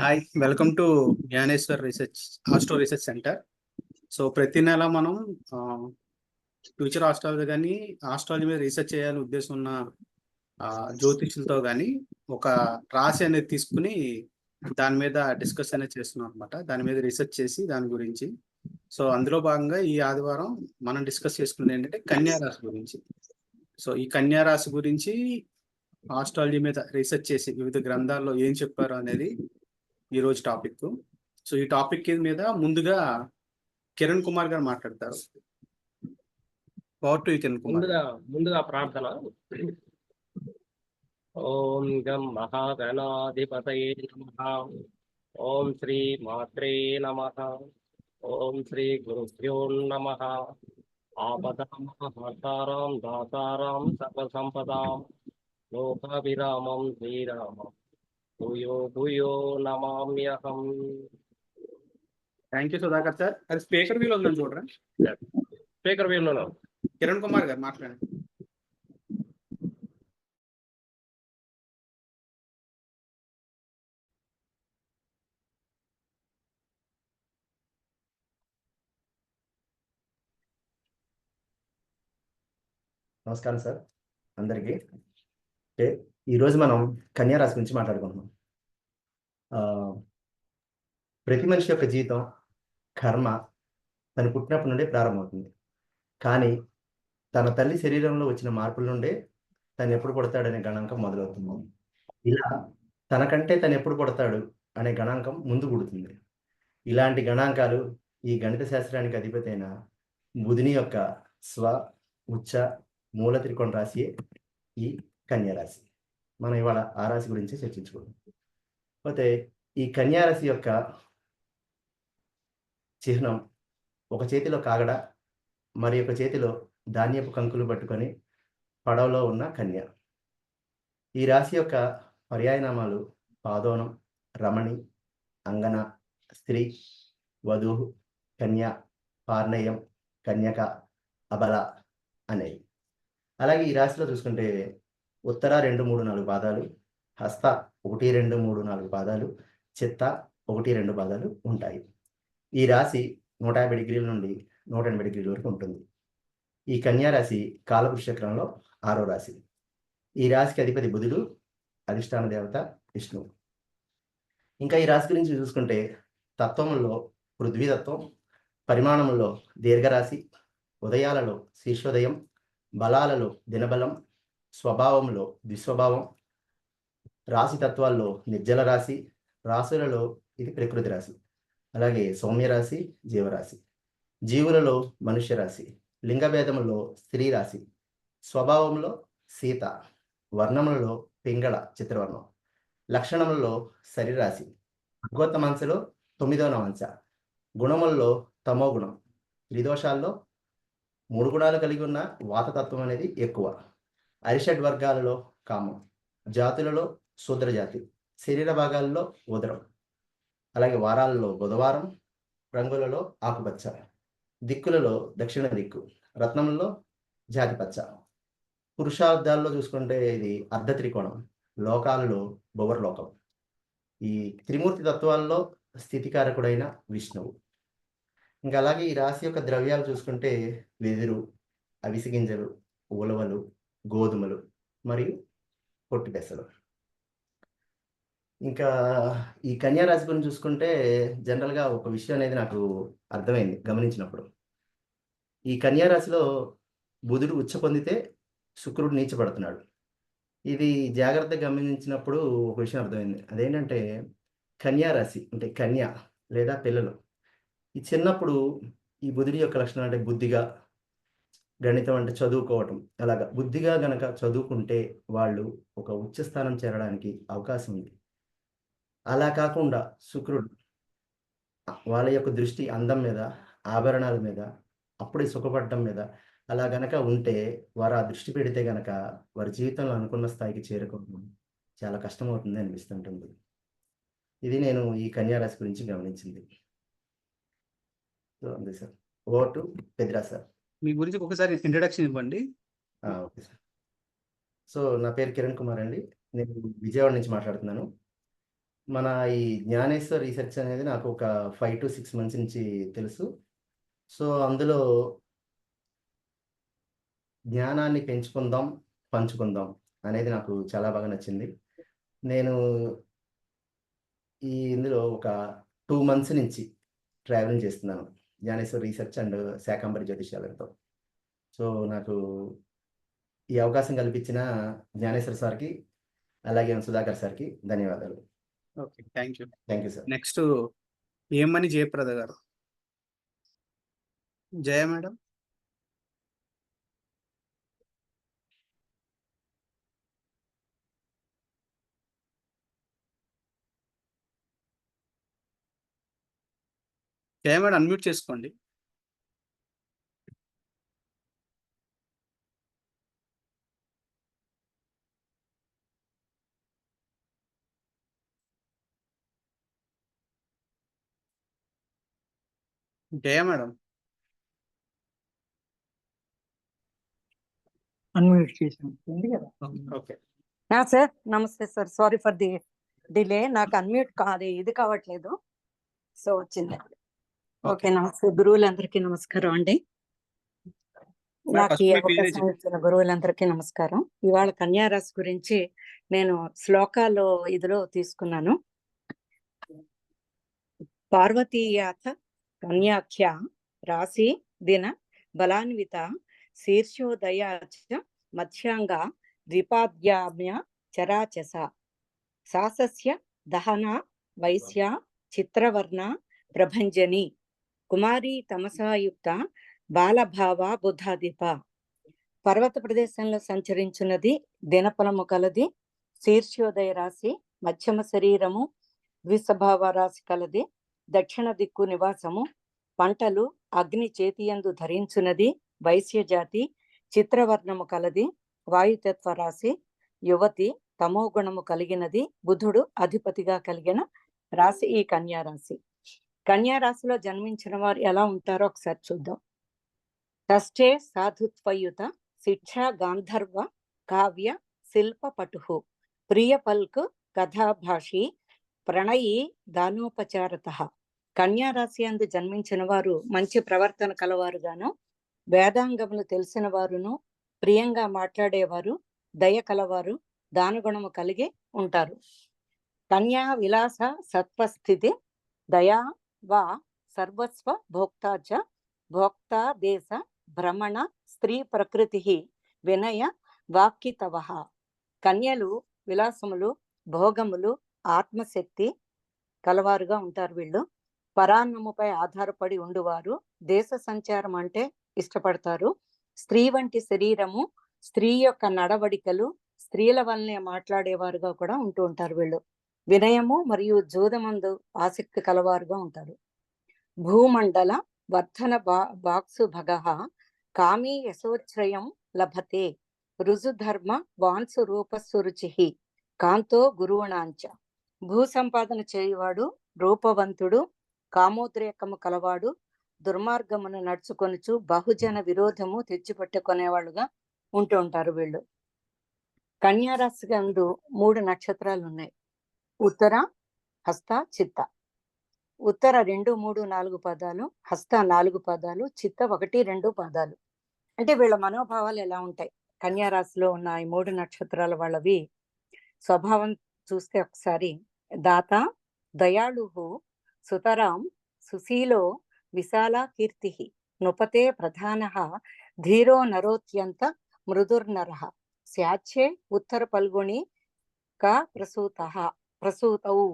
Hi welcome to Gnaneshwar research astro research center so ప్రతి నెల మనం ఫ్యూచర్ ఆస్ట్రాలజీ కానీ ఆస్ట్రాలజీ మీద రీసెర్చ్ చేయాలని ఉద్దేశం ఉన్న జ్యోతిషులతో జ్యోతిష్యులతో కానీ ఒక రాశి అనేది తీసుకుని దాని మీద డిస్కస్ అనేది చేస్తున్నాం అనమాట దాని మీద రీసెర్చ్ చేసి దాని గురించి. సో అందులో భాగంగా ఈ ఆదివారం మనం డిస్కస్ చేసుకున్నది ఏంటంటే కన్యా రాశి గురించి. సో ఈ కన్యా రాశి గురించి ఆస్ట్రాలజీ మీద రీసెర్చ్ చేసి వివిధ గ్రంథాల్లో ఏం చెప్పారు అనేది ఈ రోజు టాపిక్. సో ఈ టాపిక్ మీద ముందుగా కిరణ్ కుమార్ గారు మాట్లాడతారు. Power to Kiran Kumar. ముందుగా ముందుగా ప్రార్థన. ఓం గం మహాగణాధిపతయే నమ. ఓం శ్రీ మాత్రే నమ. ఓం శ్రీ గురుభ్యో నమ. ఆపదాం దాతారాం సర్వసంపదాం లోకాభిరామం శ్రీరామం. భూయో భూయో నమామ్యహం. థ్యాంక్ యూ సుధాకర్ సార్ అది స్పీకర్ వీల్ ఉందని చూడరా? స్పీకర్ వీళ్ళు కిరణ్ కుమార్ గారు మాట్లాడండి. నమస్కారం సార్ అందరికీ. అంటే ఈరోజు మనం కన్యారాశి గురించి మాట్లాడుకుంటున్నాం. ఆ, ప్రతి మనిషి యొక్క జీవితం కర్మ తను పుట్టినప్పటి నుండే ప్రారంభమవుతుంది. కానీ తన తల్లి శరీరంలో వచ్చిన మార్పుల నుండే తను ఎప్పుడు పుడతాడనే గణాంకం మొదలవుతుంది. ఇలా తనకంటే తను ఎప్పుడు పుడతాడు అనే గణాంకం ముందు పుడుతుంది. ఇలాంటి గణాంకాలు ఈ గణిత శాస్త్రానికి అధిపతి అయిన బుధుని యొక్క స్వ ఉచ్చ మూల త్రికోణ రాశి ఈ కన్యారాశి. మనం ఇవాళ ఆ రాశి గురించి చర్చించుకుందాం. పోతే ఈ కన్యారాశి యొక్క చిహ్నం ఒక చేతిలో కాగడ మరి ఒక చేతిలో ధాన్యపు కంకులు పట్టుకొని పడవలో ఉన్న కన్య. ఈ రాశి యొక్క పర్యాయనామాలు పాదోనం రమణి అంగన స్త్రీ వధువు కన్య పార్ణయం కన్యక అబల అనేవి. అలాగే ఈ రాశిలో చూసుకుంటే ఉత్తర రెండు మూడు నాలుగు పాదాలు హస్త ఒకటి రెండు మూడు నాలుగు పాదాలు చిత్త ఒకటి రెండు పాదాలు ఉంటాయి. ఈ రాశి నూట యాభై డిగ్రీల నుండి నూట ఎనభై డిగ్రీల వరకు ఉంటుంది. ఈ కన్యా రాశి కాలపురుష చక్రంలో ఆరో రాశి. ఈ రాశికి అధిపతి బుధుడు అధిష్టాన దేవత విష్ణువు. ఇంకా ఈ రాశి గురించి చూసుకుంటే తత్వములో పృథ్వీతత్వం పరిమాణంలో దీర్ఘరాశి ఉదయాలలో శీర్షోదయం బలాలలో దినబలం స్వభావంలో దుస్వభావం రాశి తత్వాల్లో నిర్జల రాశి రాశులలో ఇది ప్రకృతి రాశి. అలాగే సౌమ్యరాశి జీవరాశి. జీవులలో మనుష్య రాశి లింగ భేదములో స్త్రీ రాశి. స్వభావంలో సీత వర్ణములలో పింగళ చిత్రవర్ణం. లక్షణములలో శరీరాశి భగవతమంశలో తొమ్మిదవ నవంశ గుణములలో తమో గుణం. త్రిదోషాల్లో మూడు గుణాలు కలిగి ఉన్న వాతతత్వం అనేది ఎక్కువ. అరిషడ్ వర్గాలలో కామం జాతులలో శూద్ర జాతి శరీర భాగాలలో ఉదరం అలాగే వారాలలో బుధవారం రంగులలో ఆకుపచ్చ దిక్కులలో దక్షిణ దిక్కు రత్నంలో జాతిపచ్చ పురుషార్థాల్లో చూసుకుంటే ఇది అర్ధ త్రికోణం లోకాలలో భువర్లోకం. ఈ త్రిమూర్తి తత్వాల్లో స్థితికారకుడైన విష్ణువు. ఇంకా అలాగే ఈ రాశి యొక్క ద్రవ్యాలు చూసుకుంటే వెదురు అవిసి గింజలు ఉలవలు గోధుమలు మరియు పొట్టి పెసలు. ఇంకా ఈ కన్యారాశి గురించి చూసుకుంటే జనరల్గా ఒక విషయం అనేది నాకు అర్థమైంది గమనించినప్పుడు. ఈ కన్యారాశిలో బుధుడు ఉచ్చ పొందితే శుక్రుడు నీచపడుతున్నాడు ఇది జాగ్రత్తగా గమనించినప్పుడు ఒక విషయం అర్థమైంది. అదేంటంటే కన్యారాశి అంటే కన్య లేదా పిల్లలు. ఈ చిన్నప్పుడు ఈ బుధుడి యొక్క లక్షణం అంటే బుద్ధిగా గణితం అంటే చదువుకోవటం. అలాగా బుద్ధిగా గనక చదువుకుంటే వాళ్ళు ఒక ఉచ్చ స్థానం చేరడానికి అవకాశం ఉంది. అలా కాకుండా శుక్రుడు వాళ్ళ యొక్క దృష్టి అందం మీద ఆభరణాల మీద అప్పుడే సుఖపడటం మీద అలా గనక ఉంటే వారు ఆ దృష్టి పెడితే గనక వారి జీవితంలో అనుకున్న స్థాయికి చేరుకోవడం చాలా కష్టమవుతుంది అనిపిస్తుంటుంది. ఇది నేను ఈ కన్యారాశి గురించి గమనించింది. సో అంతే సార్. ఓటు పెద్దిరా సార్. మీ గురించి ఒకసారి ఇంట్రడక్షన్ ఇవ్వండి. Okay sir. సో నా పేరు కిరణ్ కుమార్ అండి. నేను విజయవాడ నుంచి మాట్లాడుతున్నాను. మన ఈ జ్ఞానేశ్వర్ రీసెర్చ్ అనేది నాకు ఒక ఫైవ్ టు సిక్స్ మంత్స్ నుంచి తెలుసు. సో అందులో జ్ఞానాన్ని పెంచుకుందాం పంచుకుందాం అనేది నాకు చాలా బాగా నచ్చింది. నేను ఈ ఇందులో ఒక టూ మంత్స్ నుంచి ట్రావెలింగ్ చేస్తున్నాను. జ్ఞానేశ్వర్ రీసెర్చ్ అండ్ శాకంబరి జ్యోతిష్యాలయంతో సో నాకు ఈ అవకాశం కల్పించిన జ్ఞానేశ్వర్ సార్కి అలాగే సుధాకర్ సార్కి ధన్యవాదాలు. Okay thank you. Thank you sir. Next ఏమని Jayaprada garu? Jaya madam? Madam unmute చేసుకోండి. జయ మేడం. అన్మ్యూట్ చేసాం ఉంది కదా? ఓకే. సార్ నమస్తే sir. Sorry for the delay. నాకు అన్మ్యూట్ కాదు ఇది కావట్లేదు. సో వచ్చింది. ఓకే. నమస్తే. గురువులందరికీ నమస్కారం అండి. నాకు ఈ అవకాశం ఇచ్చిన గురువులందరికీ నమస్కారం. ఇవాళ కన్యారాశి గురించి నేను శ్లోకాలు ఇదిలో తీసుకున్నాను. పార్వతీయాథ కన్యాఖ్య రాశి దిన బలాన్విత శీర్షోదయ మధ్యాంగ ద్విపాద్యామ్య చరాచస సాసస్య దహన వైశ్య చిత్రవర్ణ ప్రభంజని కుమారి తమసాయుక్త బాలభావ బుద్ధాదీప. పర్వత ప్రదేశంలో సంచరించున్నది దినఫలము కలది శీర్షోదయ రాశి మధ్యమ శరీరము ద్విసభావ రాశి కలది దక్షిణ దిక్కు నివాసము పంటలు అగ్ని చేతియందు ధరించున్నది వైశ్య జాతి చిత్రవర్ణము కలది వాయుతత్వ రాశి యువతి తమోగుణము కలిగినది బుధుడు అధిపతిగా కలిగిన రాశి ఈ కన్యారాశి కన్యారాశిలో కన్యా రాశిలో జన్మించిన వారు ఎలా ఉంటారో ఒకసారి చూద్దాం. తష్టే సాధుత్వయుత శిక్ష గాంధర్వ కావ్య శిల్ప పటుహు ప్రియ పల్క్ కథాభాషి ప్రణయి దానోపచారత. కన్యా రాశి అందు జన్మించిన వారు మంచి ప్రవర్తన కలవారుగాను వేదాంగములు తెలిసిన వారును ప్రియంగా మాట్లాడేవారు దయ కలవారు దానగుణము కలిగి ఉంటారు. కన్యా విలాస సత్వస్థితి దయా వా సర్వస్వ భోక్తా చ భోక్తా దేశ భ్రమణ స్త్రీ ప్రకృతి వినయ వాక్కితవ కన్యలు విలాసములు భోగములు ఆత్మశక్తి కలవారుగా ఉంటారు వీళ్ళు. పరాన్నముపై ఆధారపడి ఉండువారు. దేశ సంచారం అంటే ఇష్టపడతారు. స్త్రీ వంటి శరీరము స్త్రీ యొక్క నడవడికలు స్త్రీల వల్లనే మాట్లాడేవారుగా కూడా ఉంటూ ఉంటారు వీళ్ళు. వినయము మరియు జూదమందు ఆసక్తి కలవారుగా ఉంటారు. భూమండల వర్ధన బా బాక్సు భగ కామీ యశోచ్రయం లభతే రుజుధర్మ వాన్సు రూపస్సురుచి కాంతో గురువణాంచ. భూ సంపాదన చేయువాడు రూపవంతుడు కామోద్రేకము కలవాడు దుర్మార్గమును నడుచుకొనుచు బహుజన విరోధము తెచ్చిపెట్టుకునేవాళ్ళుగా ఉంటూ ఉంటారు వీళ్ళు. కన్యారాశి అందు మూడు నక్షత్రాలు ఉన్నాయి ఉత్తర హస్త చిత్త. ఉత్తర రెండు మూడు నాలుగు పదాలు హస్త నాలుగు పదాలు చిత్త ఒకటి రెండు పదాలు. అంటే వీళ్ళ మనోభావాలు ఎలా ఉంటాయి? కన్యారాశిలో ఉన్న ఈ మూడు నక్షత్రాల వాళ్ళవి స్వభావం చూస్తే ఒకసారి దాత దయాళు సుతరాం సుశీలో విశాల కీర్తి నృపతే ప్రధాన ధీరో నరోత్యంత మృదుర్నర. స్యాచ్ఛే ఉత్తర పల్గొని క ప్రసూత. ప్రసూతవు.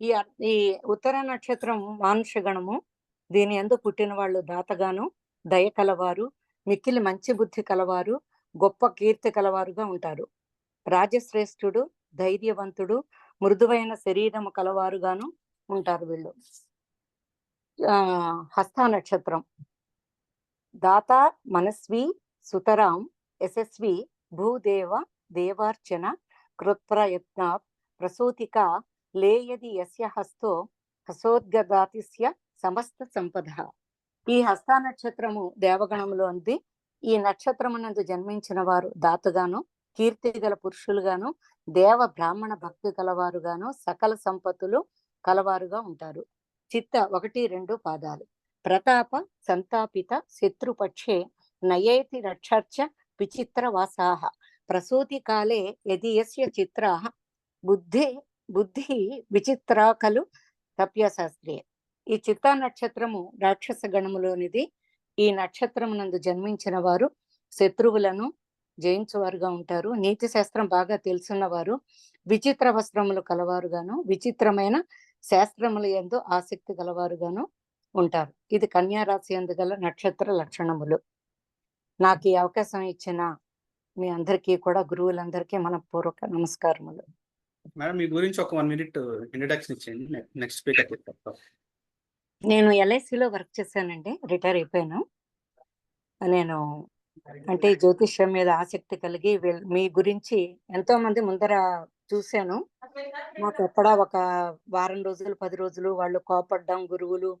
ఈ ఈ ఉత్తర నక్షత్రం మానుషగణము దీని ఎందు పుట్టిన వాళ్ళు దాతగాను దయ కలవారు మిక్కిలి మంచి బుద్ధి కలవారు గొప్ప కీర్తి కలవారుగా ఉంటారు. రాజశ్రేష్ఠుడు ధైర్యవంతుడు మృదువైన శరీరము కలవారుగాను ఉంటారు వీళ్ళు. ఆ హస్త నక్షత్రం. దాత మనస్వి సుతరాం యశస్వి భూదేవ దేవార్చన కృత్ప్రయత్న ప్రసూతిక లేయది యస్య హస్తో హసోద్గదాతిస్య సమస్త సంపద. ఈ హస్త నక్షత్రము దేవగణములో ఉంది. ఈ నక్షత్రమునందు జన్మించిన వారు దాతగాను కీర్తి గల పురుషులుగాను దేవ బ్రాహ్మణ భక్తి కలవారుగాను సకల సంపత్తులు కలవారుగా ఉంటారు. చిత్త ఒకటి రెండు పాదాలు. ప్రతాప సంతాపిత శత్రుపక్షే నయేతి రక్షర్చ విచిత్ర వాసాహ ప్రసూతి కాలే యది యస్య చిత్రా బుద్ధి బుద్ధి విచిత్రాకలు కలు ఈ చిత్తా నక్షత్రము రాక్షస గణములోనిది. ఈ నక్షత్రము నందు జన్మించిన వారు శత్రువులను జయించువారుగా ఉంటారు. నీతి శాస్త్రం బాగా తెలుసున్న వారు విచిత్ర వస్త్రములు కలవారుగాను విచిత్రమైన శాస్త్రముల యందు ఆసక్తి గలవారుగాను ఉంటారు. ఇది కన్యా ఎందు యందు గల నక్షత్ర లక్షణములు. నాకు ఈ అవకాశం ఇచ్చిన మీ అందరికీ కూడా గురువులందరికీ మన పూర్వక నమస్కారములు. మేడం మీ గురించి ఒక వన్ మినిట్ ఇంట్రడక్షన్ ఇచ్చేయండి. నెక్స్ట్ స్పీకర్ నేను ఎల్ఐసిలో వర్క్ చేశానండి. రిటైర్ అయిపోయాను. నేను అంటే జ్యోతిష్యం మీద ఆసక్తి కలిగి మీ గురించి ఎంతో మంది ముందర చూశాను. మాకు ఎక్కడ ఒక వారం రోజులు పది రోజులు వాళ్ళు కోపడ్డం గురువులు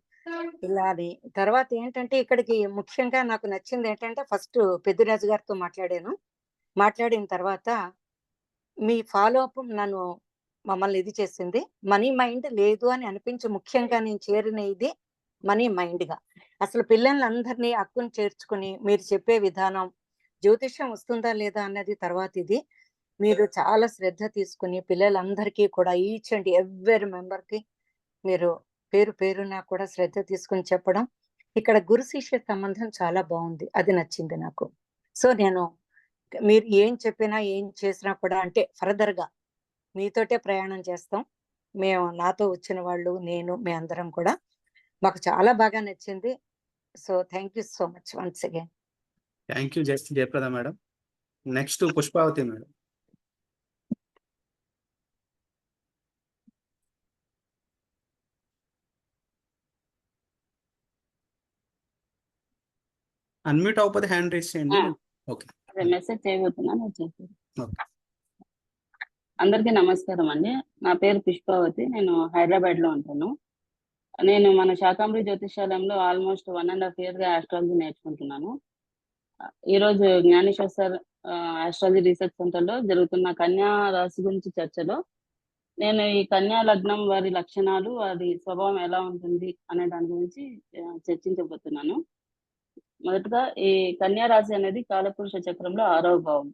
ఇలా అని. తర్వాత ఏంటంటే ఇక్కడికి ముఖ్యంగా నాకు నచ్చింది ఏంటంటే ఫస్ట్ పెద్దిరాజు గారితో మాట్లాడాను. మాట్లాడిన తర్వాత మీ ఫాలో అప్ నన్ను మమ్మల్ని ఇది చేసింది. మనీ మైండ్ లేదు అని అనిపించి ముఖ్యంగా నేను చేరిన ఇది మనీ మైండ్గా. అసలు పిల్లలందరినీ అక్కుని చేర్చుకుని మీరు చెప్పే విధానం జ్యోతిష్యం వస్తుందా లేదా అన్నది తర్వాత ఇది. మీరు చాలా శ్రద్ధ తీసుకుని పిల్లలందరికీ కూడా ఈచ్ అండ్ ఎవ్రీ మెంబర్కి మీరు పేరు పేరున కూడా శ్రద్ధ తీసుకుని చెప్పడం. ఇక్కడ గురు శిష్య సంబంధం చాలా బాగుంది. అది నచ్చింది నాకు. సో నేను మీరు ఏం చెప్పినా ఏం చేసినా కూడా అంటే ఫర్దర్గా మీతోటే ప్రయాణం చేస్తాం. మేము నాతో వచ్చిన వాళ్ళు నేను మీ అందరం కూడా. మాకు చాలా బాగా నచ్చింది. So thank you so much once again. Thank you. Jaya Jayaprada madam. Next Pushpavathi madam. Unmute అవ్వకపోతే హ్యాండ్ రేస్ చేయండి. ఓకే. మెసేజ్ చేయబోతున్నాను వచ్చేసి. అందరికీ నమస్కారం అండి. నా పేరు పుష్పావతి నేను హైదరాబాద్లో ఉంటాను. నేను మన శాకాంబరి జ్యోతిషాలయంలో ఆల్మోస్ట్ వన్ అండ్ హాఫ్ ఇయర్గా ఆస్ట్రాలజీ నేర్చుకుంటున్నాను. ఈ రోజు జ్ఞానేశ్వర్ సార్ ఆస్ట్రాలజీ రీసెర్చ్ సెంటర్లో జరుగుతున్న కన్యా రాశి గురించి చర్చలో నేను ఈ కన్యా లగ్నం వారి లక్షణాలు వారి స్వభావం ఎలా ఉంటుంది అనే దాని గురించి చర్చించబోతున్నాను. మొదటగా ఈ కన్యా రాశి అనేది కాలపురుష చక్రంలో ఆరవ భావం.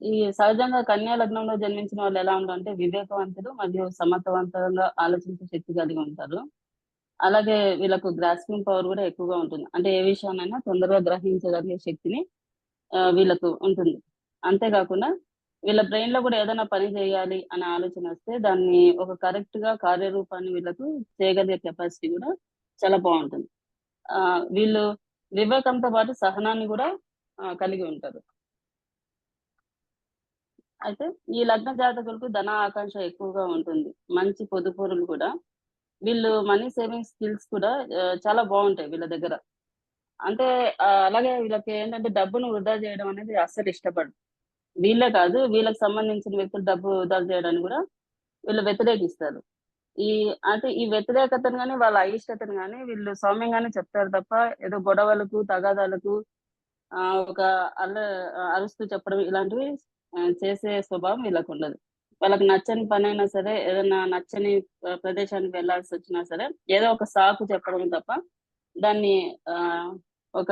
ఈ సహజంగా కన్యా లగ్నంలో జన్మించిన వాళ్ళు ఎలా ఉంటారంటే వివేకవంతులు మరియు సమర్థవంతంగా ఆలోచించే శక్తి కలిగి ఉంటారు. అలాగే వీళ్ళకు గ్రాస్పింగ్ పవర్ కూడా ఎక్కువగా ఉంటుంది. అంటే ఏ విషయాన్నైనా తొందరగా గ్రహించగలిగే శక్తిని వీళ్ళకు ఉంటుంది. అంతేకాకుండా వీళ్ళ బ్రెయిన్లో కూడా ఏదైనా పని చేయాలి అనే ఆలోచన వస్తే దాన్ని ఒక కరెక్ట్గా కార్యరూపాన్ని వీళ్ళకు చేయగలిగే కెపాసిటీ కూడా చాలా బాగుంటుంది. వీళ్ళు వివేకంతో పాటు సహనాన్ని కూడా కలిగి ఉంటారు. అయితే ఈ లగ్న జాతకులకు ధన ఆకాంక్ష ఎక్కువగా ఉంటుంది. మంచి పొదుపురులు కూడా. వీళ్ళు మనీ సేవింగ్ స్కిల్స్ కూడా చాలా బాగుంటాయి వీళ్ళ దగ్గర. అంటే అలాగే వీళ్ళకి ఏంటంటే డబ్బును వృధా చేయడం అనేది అస్సలు ఇష్టపడదు వీళ్ళే కాదు వీళ్ళకి సంబంధించిన వ్యక్తులు డబ్బు వృధా చేయడానికి కూడా వీళ్ళు వ్యతిరేకిస్తారు. ఈ అంటే ఈ వ్యతిరేకతను కానీ వాళ్ళ అయిష్టతను కానీ వీళ్ళు సౌమ్యంగానే చెప్తారు తప్ప ఏదో గొడవలకు తగాదాలకు ఆ ఒక అల్ల అరుస్తూ చెప్పడం ఇలాంటివి చేసే స్వభావం వీళ్ళకు ఉండదు. వాళ్ళకి నచ్చని పని అయినా సరే ఏదైనా నచ్చని ప్రదేశానికి వెళ్ళాల్సి వచ్చినా సరే ఏదో ఒక సాకు చెప్పడం తప్ప దాన్ని ఆ ఒక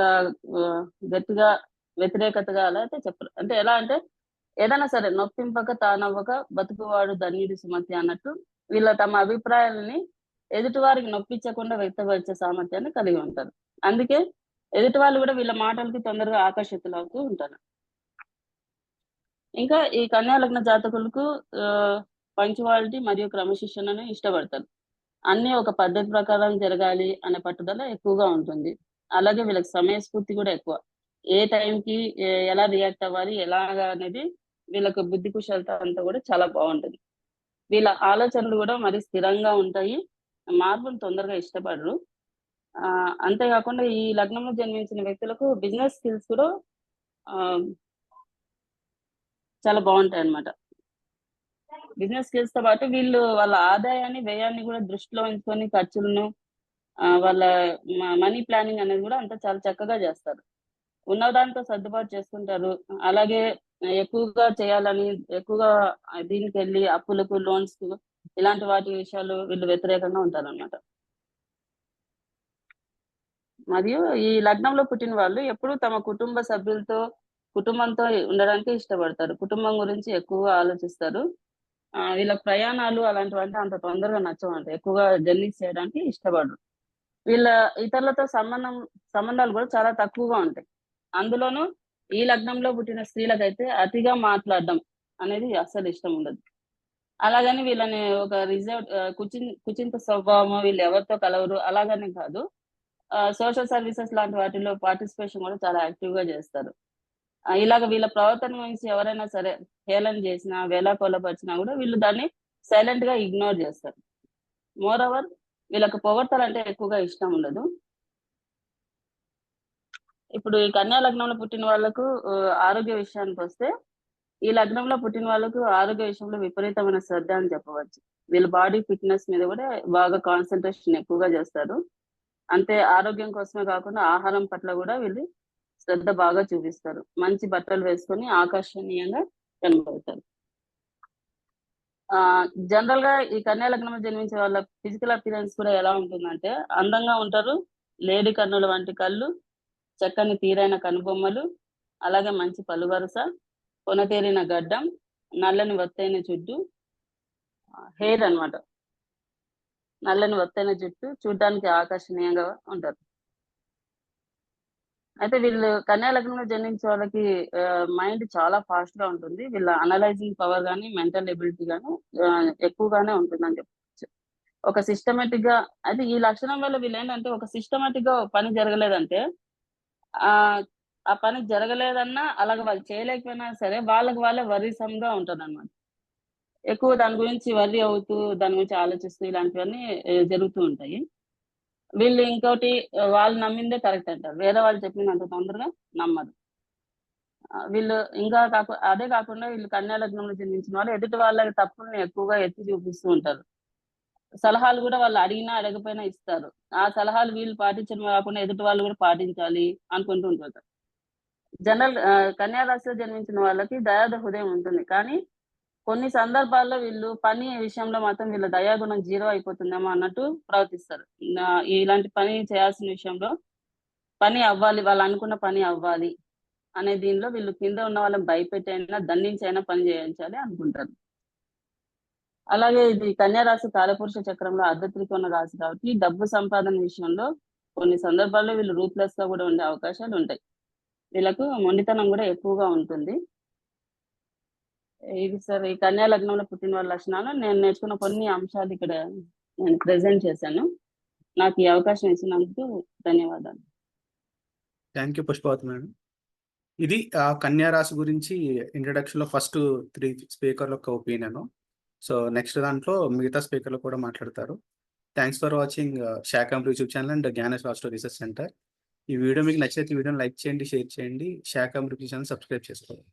గట్టిగా వ్యతిరేకతగా అలా అయితే చెప్పరు. అంటే ఎలా అంటే ఏదైనా సరే నొప్పింపక తానవ్వక బతుకువాడు ధన్యుడి సుమతి అన్నట్టు వీళ్ళ తమ అభిప్రాయాలని ఎదుటి వారికి నొప్పించకుండా వ్యక్తపరిచే సామర్థ్యాన్ని కలిగి ఉంటారు. అందుకే ఎదుటి వాళ్ళు కూడా వీళ్ళ మాటలకి తొందరగా ఆకర్షితులవుతూ ఉంటారు. ఇంకా ఈ కన్యా లగ్న జాతకులకు పంక్చువాలిటీ మరియు క్రమశిక్షణను ఇష్టపడతారు. అన్ని ఒక పద్ధతి ప్రకారం జరగాలి అనే పట్టుదల ఎక్కువగా ఉంటుంది. అలాగే వీళ్ళకి సమయస్ఫూర్తి కూడా ఎక్కువ. ఏ టైంకి ఎలా రియాక్ట్ అవ్వాలి ఎలాగా అనేది వీళ్ళకి బుద్ధి కుశలత అంతా కూడా చాలా బాగుంటుంది. వీళ్ళ ఆలోచనలు కూడా మరి స్థిరంగా ఉంటాయి. మార్పును తొందరగా ఇష్టపడరు. ఆ అంతేకాకుండా ఈ లగ్నంలో జన్మించిన వ్యక్తులకు బిజినెస్ స్కిల్స్ కూడా ఆ చాలా బాగుంటాయి అనమాట బిజినెస్ స్కిల్స్తో పాటు వీళ్ళు వాళ్ళ ఆదాయాన్ని వ్యయాన్ని కూడా దృష్టిలో ఉంచుకొని ఖర్చులను ఆ, వాళ్ళ మనీ ప్లానింగ్ అనేది కూడా అంతా చాలా చక్కగా చేస్తారు. ఉన్నదాంతో సర్దుబాటు చేసుకుంటారు. అలాగే ఎక్కువగా చేయాలని ఎక్కువగా దీనికి వెళ్ళి అప్పులకు లోన్స్ ఇలాంటి వాటి విషయాలు వీళ్ళు వ్యతిరేకంగా ఉంటారు అనమాట మరియు ఈ లగ్నంలో పుట్టిన వాళ్ళు ఎప్పుడు తమ కుటుంబ సభ్యులతో కుటుంబంతో ఉండడానికి ఇష్టపడతారు. కుటుంబం గురించి ఎక్కువగా ఆలోచిస్తారు. ఆ, వీళ్ళ ప్రయాణాలు అలాంటివంటే అంత తొందరగా నచ్చవంట. ఎక్కువగా జర్నీస్ చేయడానికి ఇష్టపడరు. వీళ్ళ ఇతరులతో సంబంధం సంబంధాలు కూడా చాలా తక్కువగా ఉంటాయి. అందులోనూ ఈ లగ్నంలో పుట్టిన స్త్రీలకైతే అతిగా మాట్లాడడం అనేది అస్సలు ఇష్టం ఉండదు. అలాగని వీళ్ళని ఒక రిజర్వ్ కుచిన్ కుచింత స్వభావం వీళ్ళు ఎవరితో కలవరు అలాగని కాదు. సోషల్ సర్వీసెస్ లాంటి వాటిలో పార్టిసిపేషన్ కూడా చాలా యాక్టివ్గా చేస్తారు ఇలాగ వీళ్ళ ప్రవర్తన గురించి ఎవరైనా సరే హేళన చేసినా వేలాకోలపరిచినా కూడా వీళ్ళు దాన్ని సైలెంట్గా ఇగ్నోర్ చేస్తారు. మోర్ ఓవర్ వీళ్ళకి పొగడ్తలు అంటే ఎక్కువగా ఇష్టం ఉండదు. ఇప్పుడు ఈ కన్యా లగ్నంలో పుట్టిన వాళ్ళకు ఆరోగ్య విషయానికి వస్తే ఈ లగ్నంలో పుట్టిన వాళ్ళకు ఆరోగ్య విషయంలో విపరీతమైన శ్రద్ధ అని చెప్పవచ్చు. వీళ్ళ బాడీ ఫిట్నెస్ మీద కూడా బాగా కాన్సన్ట్రేషన్ ఎక్కువగా చేస్తారు. అంతే ఆరోగ్యం కోసమే కాకుండా ఆహారం పట్ల కూడా వీళ్ళు శ్రద్ధ బాగా చూపిస్తారు. మంచి బట్టలు వేసుకొని ఆకర్షణీయంగా కనబడతారు. ఆ జనరల్గా ఈ కన్యా లగ్నంలో జన్మించే వాళ్ళ ఫిజికల్ అపిరెన్స్ కూడా ఎలా ఉంటుందంటే అందంగా ఉంటారు. లేడి కన్నుల వంటి కళ్ళు చక్కని తీరైన కనుబొమ్మలు అలాగే మంచి పలువరుస కొనతేరిన గడ్డం నల్లని వత్తైన జుట్టు హెయిర్ అన్నమాట. నల్లని వత్తైన జుట్టు చూడడానికి ఆకర్షణీయంగా ఉంటారు అయితే వీళ్ళు కన్యా లగ్నంలో జన్మించే వాళ్ళకి మైండ్ చాలా ఫాస్ట్గా ఉంటుంది. వీళ్ళ అనలైజింగ్ పవర్ కానీ మెంటల్ ఎబిలిటీ కానీ ఎక్కువగానే ఉంటుందని చెప్పచ్చు. ఒక సిస్టమేటిక్గా అయితే ఈ లక్షణం వల్ల వీళ్ళు ఏంటంటే ఒక సిస్టమేటిక్గా పని జరగలేదంటే ఆ ఆ పని జరగలేదన్నా అలాగ వాళ్ళు చేయలేకపోయినా సరే వాళ్ళకి వాళ్ళే వరిసంగా గా ఉంటుంది అనమాట ఎక్కువ దాని గురించి వరి అవుతూ దాని గురించి ఆలోచిస్తూ ఇలాంటివన్నీ జరుగుతూ ఉంటాయి. వీళ్ళు ఇంకోటి వాళ్ళు నమ్మిందే కరెక్ట్ అంటారు. వేరే వాళ్ళు చెప్పిందంత తొందరగా నమ్మరు. వీళ్ళు ఇంకా కాకు అదే కాకుండా వీళ్ళు కన్యా లగ్నంలో జన్మించిన వాళ్ళు ఎదుటి వాళ్ళ తప్పుల్ని ఎక్కువగా ఎత్తి చూపిస్తూ ఉంటారు. సలహాలు కూడా వాళ్ళు అడిగినా అడగపోయినా ఇస్తారు. ఆ సలహాలు వీళ్ళు పాటించడం కాకుండా ఎదుటి వాళ్ళు కూడా పాటించాలి అనుకుంటూ ఉంటారు. జనరల్ కన్యారాశిలో జన్మించిన వాళ్ళకి దయాద హృదయం ఉంటుంది. కానీ కొన్ని సందర్భాల్లో వీళ్ళు పని విషయంలో మాత్రం వీళ్ళ దయాగుణం జీరో అయిపోతుందేమో అన్నట్టు ప్రవర్తిస్తారు. ఇలాంటి పని చేయాల్సిన విషయంలో పని అవ్వాలి వాళ్ళు అనుకున్న పని అవ్వాలి అనే దీనిలో వీళ్ళు కింద ఉన్న వాళ్ళని భయపెట్టైనా దండించైనా పని చేయించాలి అనుకుంటారు. అలాగే ఇది కన్యారాశి కాలపురుష చక్రంలో అర్ధత్రికోణ రాశి కాబట్టి డబ్బు సంపాదన విషయంలో కొన్ని సందర్భాల్లో వీళ్ళు రూత్లెస్గా కూడా ఉండే అవకాశాలు ఉంటాయి. వీళ్ళకు మొండితనం కూడా ఎక్కువగా ఉంటుంది. ఇది సార్ ఈ కన్యా లగ్నంలో పుట్టిన వాళ్ళ లక్షణాలు. నేను నేర్చుకున్న కొన్ని అంశాలు ఇక్కడ నేను ప్రెజెంట్ చేశాను. నాకు ఈ అవకాశం ఇచ్చినందుకు ధన్యవాదాలు. థ్యాంక్ యూ పుష్పవతి మేడం ఇది ఆ కన్యా రాశి గురించి ఇంట్రడక్షన్లో ఫస్ట్ త్రీ స్పీకర్ల యొక్క ఒపీనియన్ సో నెక్స్ట్ దాంట్లో మిగతా స్పీకర్లు కూడా మాట్లాడతారు. థ్యాంక్స్ ఫర్ వాచింగ్ శాఖం యూట్యూబ్ ఛానల్ అండ్ జ్ఞానేష్ రాష్ట్ర రీసెర్చ్ సెంటర్ ఈ వీడియో మీకు నచ్చితే ఈ వీడియోని లైక్ చేయండి షేర్ చేయండి. శాఖం యూట్యూబ్ ఛానల్ సబ్స్క్రైబ్ చేసుకోండి.